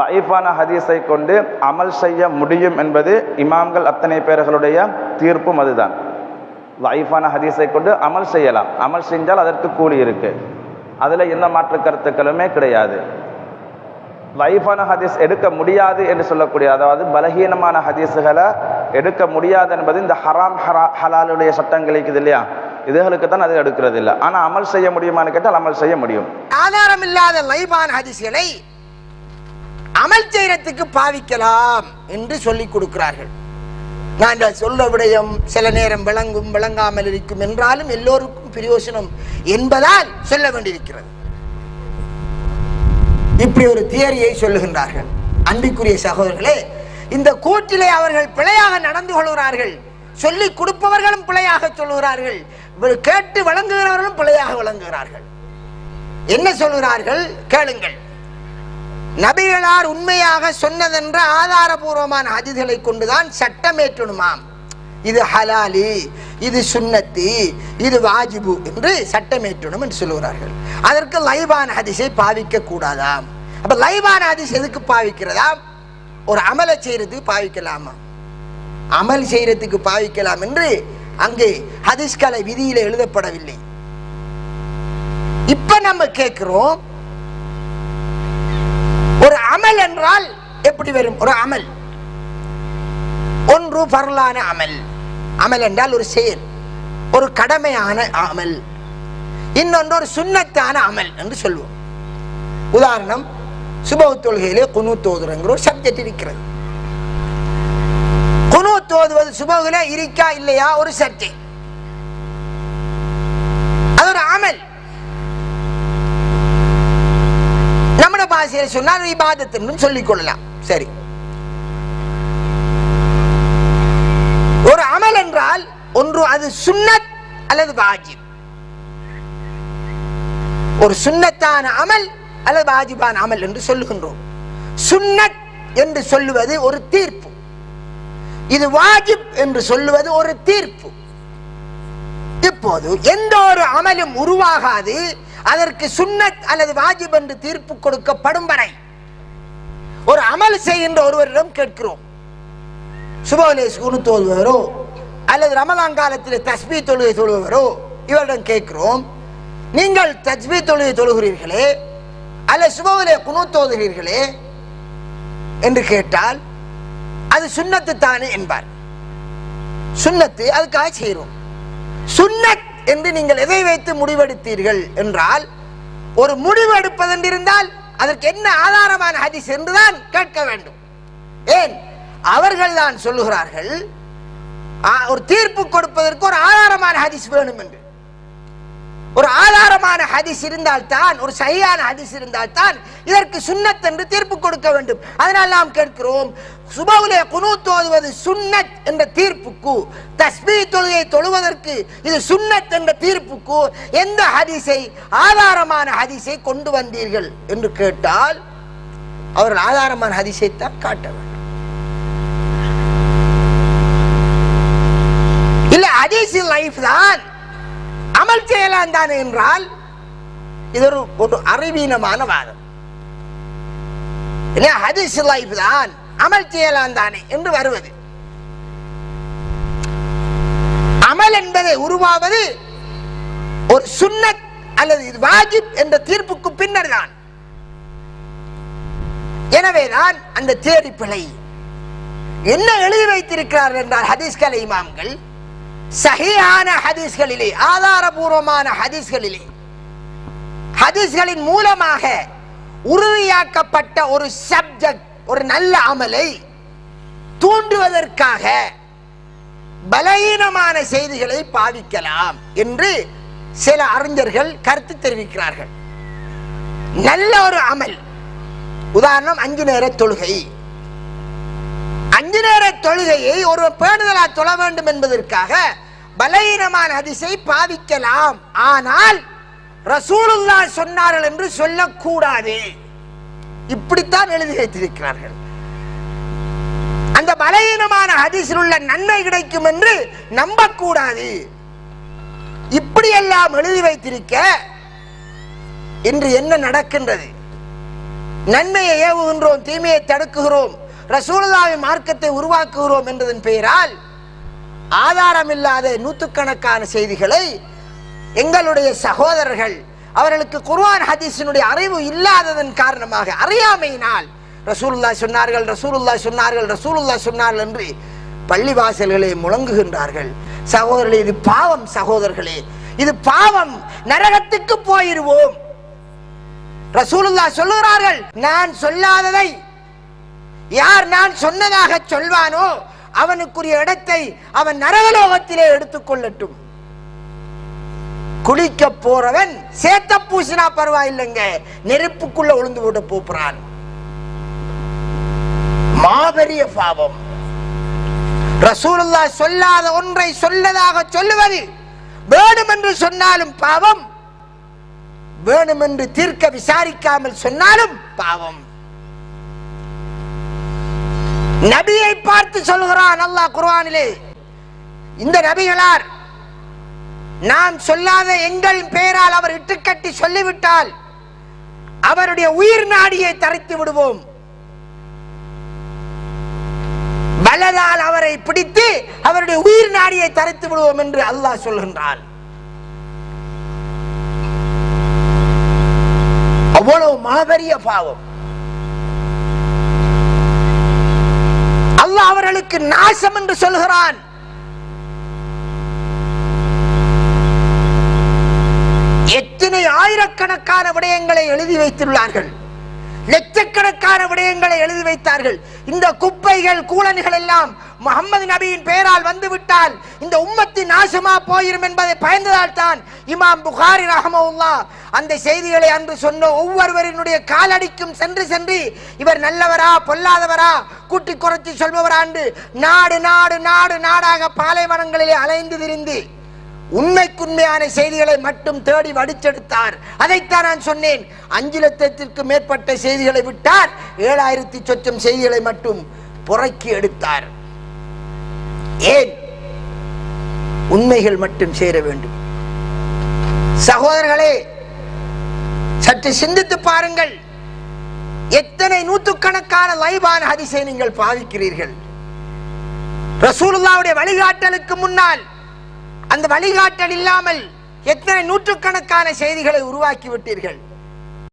லைஃபான ஹதீஸை கொண்டு அமல் செய்ய முடியும் என்பது இமாம்கள் அத்தனை பேர்களுடைய தீர்ப்பும் அதுதான். லைஃபான ஹதீஸை கொண்டு அமல் செய்யலாம். அமல் செஞ்சால் அதற்கு கூலி இருக்கு. அதில் எந்த மாற்று கருத்துக்களுமே கிடையாது. லைஃபான ஹதீஸ் எடுக்க முடியாது என்று சொல்லக்கூடிய அதாவது பலகீனமான ஹதீஸுகளை எடுக்க முடியாது என்பது இந்த ஹராம் ஹரா ஹலாலுடைய சட்டங்கள் இருக்குது இல்லையா? இதுகளுக்கு தான் அது எடுக்கிறது இல்லை ஆனால் அமல் செய்ய முடியுமான்னு கேட்டால் அமல் செய்ய முடியும். ஆதாரம் இல்லாத லைபான் ஹதீஸ்களை அமல் செய்யறதுக்கு பாவிக்கலாம் என்று சொல்லிக் கொடுக்கிறார்கள். நான் இந்த சொல்ல விடயம் சில நேரம் விளங்கும் விளங்காமல் இருக்கும் என்றாலும் எல்லோருக்கும் பிரயோசனம் என்பதால் சொல்ல வேண்டியிருக்கிறது. இப்படி ஒரு தியரியை சொல்லுகின்றார்கள். அன்பிக்குரிய சகோதரர்களே இந்த கூற்றிலே அவர்கள் பிழையாக நடந்து கொள்கிறார்கள். சொல்லிக் கொடுப்பவர்களும் பிழையாக சொல்லுகிறார்கள் கேட்டு வழங்குகிறவர்களும் பிழையாக வழங்குகிறார்கள் என்ன சொல்கிறார்கள்? கேளுங்கள். நபிகளார் உண்மையாக சொன்னதென்ற ஆதாரபூர்வமான ஹதீஸ்களை கொண்டுதான் சட்டமேற்றணுமாம் இது ஹலாலி இது சுன்னத்தி இது வாஜிபு என்று சட்டமேற்றணும் என்று சொல்லுகிறார்கள். அதற்கு லைவான ஹதிசை பாவிக்க கூடாதாம். அப்ப லைவான ஹதிஸ் எதுக்கு பாவிக்கிறதாம்? ஒரு அமலை செய்யறதுக்கு பாவிக்கலாமா? அமல் செய்யறதுக்கு பாவிக்கலாம் என்று அங்கே ஹதீஸ்கலை விதியில எழுதப்படவில்லை. இப்ப நம்ம கேட்கிறோம் ஒரு அமல் என்றால் எப்படி வரும்? ஒரு அமல். ஒன்று பரலான அமல். அமல் என்றால் ஒரு செயல். ஒரு கடமையான அமல். இன்னொன்று ஒரு சுண்ணத்தான அமல் என்று சொல்லுவோம் உதாரணம் சுபவு தொழுகையிலே குனு தோதுறங்கிற ஒரு சப்ஜெக்ட் இருக்கிறது. குனு தோதுவது சுபகுல இருக்கா இல்லையா? ஒரு சப்ஜெக்ட் அது ஒரு அமல். நம்மட சொன்னால் இபாதத்துன்னு சொல்லிக் கொள்ளலாம். சரி. ஒரு அமல் என்றால் ஒன்று அது சுன்னத் அல்லது வாஜிப். ஒரு சுன்னத்தான அமல் அல்லது வாஜிபான அமல் என்று சொல்லுகின்றோம். சுன்னத் என்று சொல்லுவது ஒரு தீர்ப்பு. இது வாஜிப் என்று சொல்லுவது ஒரு தீர்ப்பு. இப்போது எந்த ஒரு அமலும் உருவாகாது அதற்கு சுன்னத் அல்லது வாஜிப் என்று தீர்ப்பு கொடுக்கப்படும் வரை ஒரு அமல் செய்கின்ற ஒருவரிடம் கேட்கிறோம். சுபோலே குணு தோல்வரோ அல்லது ரமலான் காலத்தில் தஸ்மி தொழுகை தொழுவரோ இவரிடம் கேட்கிறோம். நீங்கள் தஸ்மி தொழுகை தொழுகிறீர்களே அல்ல சுபவிலே குணு தோதுகிறீர்களே என்று கேட்டால் அது சுண்ணத்து தானே என்பார். சுண்ணத்து அதுக்காக செய்கிறோம். சுண்ணத் என்று நீங்கள் எதை வைத்து முடிவெடுத்தீர்கள் என்றால் ஒரு முடிவு எடுப்பதென்றிருந்தால் அதற்கு என்ன ஆதாரமான ஹதீஸ் என்றுதான் கேட்க வேண்டும். ஏன்? அவர்கள் தான் சொல்லுகிறார்கள் ஒரு தீர்ப்பு கொடுப்பதற்கு ஒரு ஆதாரமான ஹதீஸ் வேணும் என்று ஒரு ஆதாரமான ஹதிஸ் இருந்தால்தான் ஒரு சரியான ஹதிஸ் இருந்தால்தான் இதற்கு சுண்ணத் என்று தீர்ப்பு கொடுக்க வேண்டும். அதனால் நாம் கேட்கிறோம் சுபவுலே குனு தோதுவது சுன்னத் என்ற தீர்ப்புக்கு தஸ்பீ தொழுகை தொழுவதற்கு இது சுன்னத் என்ற தீர்ப்புக்கு எந்த ஹதிசை ஆதாரமான ஹதிசை கொண்டு வந்தீர்கள் என்று கேட்டால் அவர்கள் ஆதாரமான ஹதிசை தான் காட்ட வேண்டும். இல்ல ஹதீஸ் லைஃப் தான். அமல் செய்யலாம் தானே என்றால் இது ஒரு ஒரு அறிவீனமான வாதம். ஹதீஸ் லைஃப் தான் அமல் செய்யலாம் தானே என்று வருவது. அமல் என்பதை உருவாவது ஒரு சுன்னத் அல்லது இது வாஜிப் என்ற தீர்ப்புக்கு பின்னர் தான். எனவேதான் அந்த தேடி பிழை என்ன எழுதி வைத்திருக்கிறார் என்றால் ஹதீஸ் கலை இமாம்கள் சகியான ஹதீஸ்களிலே ஆதாரபூர்வமான ஹதீஸ்களிலே. ஹதீஸ்களின் மூலமாக உறுதியாக்கப்பட்ட ஒரு சப்ஜெக்ட் ஒரு நல்ல அமலை தூண்டுவதற்காக பலகீனமான செய்திகளை பாதிக்கலாம் என்று சில அறிஞர்கள் கருத்து தெரிவிக்கிறார்கள். நல்ல ஒரு அமல். உதாரணம் அஞ்சு நேர தொழுகை. அஞ்சு நேர தொழுகையை ஒரு பேணுதலா தொழ வேண்டும் என்பதற்காக பலகீனமான அதிசை பாவிக்கலாம். ஆனால் ரசூலுல்லா சொன்னார்கள் என்று சொல்லக்கூடாது. இப்படித்தான் எழுதி வைத்திருக்கிறார்கள். அந்த பலகீனமான ஹதீஸில் உள்ள நன்மை கிடைக்கும் என்று நம்பக்கூடாது. இப்படியெல்லாம் எழுதி வைத்திருக்க இன்று என்ன நடக்கின்றது? நன்மையை ஏவுகின்றோம் தீமையை தடுக்குகிறோம். ரசூலுல்லாவின் மார்க்கத்தை உருவாக்குகிறோம் என்றதன் பெயரால் ஆதாரமில்லாத நூற்றுக்கணக்கான செய்திகளை எங்களுடைய சகோதரர்கள் அவர்களுக்கு குர்வான் ஹதீஸினுடைய அறிவு இல்லாததன் காரணமாக அறியாமையினால் ரசூலுல்லா சொன்னார்கள் ரசூலுல்லா சொன்னார்கள் ரசூலுல்லா சொன்னார்கள் என்று பள்ளிவாசல்களை முழங்குகின்றார்கள். சகோதரர்களே இது பாவம் சகோதரர்களே. இது பாவம். நரகத்துக்கு போயிருவோம். ரசூலுல்லா சொல்லுகிறார்கள் நான் சொல்லாததை யார் நான் சொன்னதாக சொல்வானோ அவனுக்குரிய இடத்தை அவன் நரகலோகத்திலே எடுத்துக்கொள்ளட்டும் குளிக்க போறவன் சேத்த பூசினா பரவாயில்லைங்க நெருப்புக்குள்ள உளுந்து விட போறான் மாபெரிய பாவம். ரசூலுல்லா சொல்லாத ஒன்றை சொல்லதாக சொல்லுவது வேணும் என்று சொன்னாலும் பாவம் வேணும் என்று தீர்க்க விசாரிக்காமல் சொன்னாலும் பாவம். நபியை பார்த்து சொல்கிறான் அல்லாஹ் குர்ஆனிலே. இந்த நபிகளார் நாம் சொல்லாத எங்கள் பெயரால் அவர் இட்டுக்கட்டி சொல்லிவிட்டால் அவருடைய உயிர் நாடியை தரைத்து விடுவோம். பலதால் அவரை பிடித்து அவருடைய உயிர் நாடியை தரைத்து விடுவோம் என்று அல்லாஹ் சொல்கின்றான். அவ்வளவு மாபெரிய பாவம். அவர்களுக்கு நாசம் என்று சொல்கிறான் எத்தனை ஆயிரக்கணக்கான விடயங்களை எழுதி வைத்துள்ளார்கள். லட்சக்கணக்கான விடயங்களை எழுதி வைத்தார்கள். இந்த குப்பைகள் கூலன்கள் எல்லாம் முகமது நபியின் பெயரால் வந்துவிட்டால் இந்த உம்மத்தி நாசமா போயிரும் என்பதை பயந்ததால் தான் இமாம் புகாரி ரஹமவுல்லா அந்த செய்திகளை அன்று சொன்ன ஒவ்வொருவரினுடைய காலடிக்கும் சென்று சென்று இவர் நல்லவரா பொல்லாதவரா கூட்டி குறைச்சி சொல்பவர் ஆண்டு நாடு நாடு நாடு நாடாக பாலைவனங்களிலே அலைந்து திரிந்து உண்மைக்குண்மையான செய்திகளை மட்டும் தேடி வடிச்செடுத்தார். அதைத்தான் நான் சொன்னேன். அஞ்சு லட்சத்திற்கு மேற்பட்ட செய்திகளை விட்டார். ஏழாயிரத்தி சொச்சம் செய்திகளை மட்டும் புறக்கி எடுத்தார். ஏன்? உண்மைகள் மட்டும் சேர வேண்டும். சகோதரர்களே சற்று சிந்தித்து பாருங்கள். எத்தனை நூற்றுக்கணக்கான லைவான ஹதிசை நீங்கள் பாதிக்கிறீர்கள்? ரசூலுல்லாவுடைய வழிகாட்டலுக்கு முன்னால் அந்த வழிகாட்டல் இல்லாமல் எத்தனை நூற்றுக்கணக்கான செய்திகளை உருவாக்கி விட்டீர்கள்?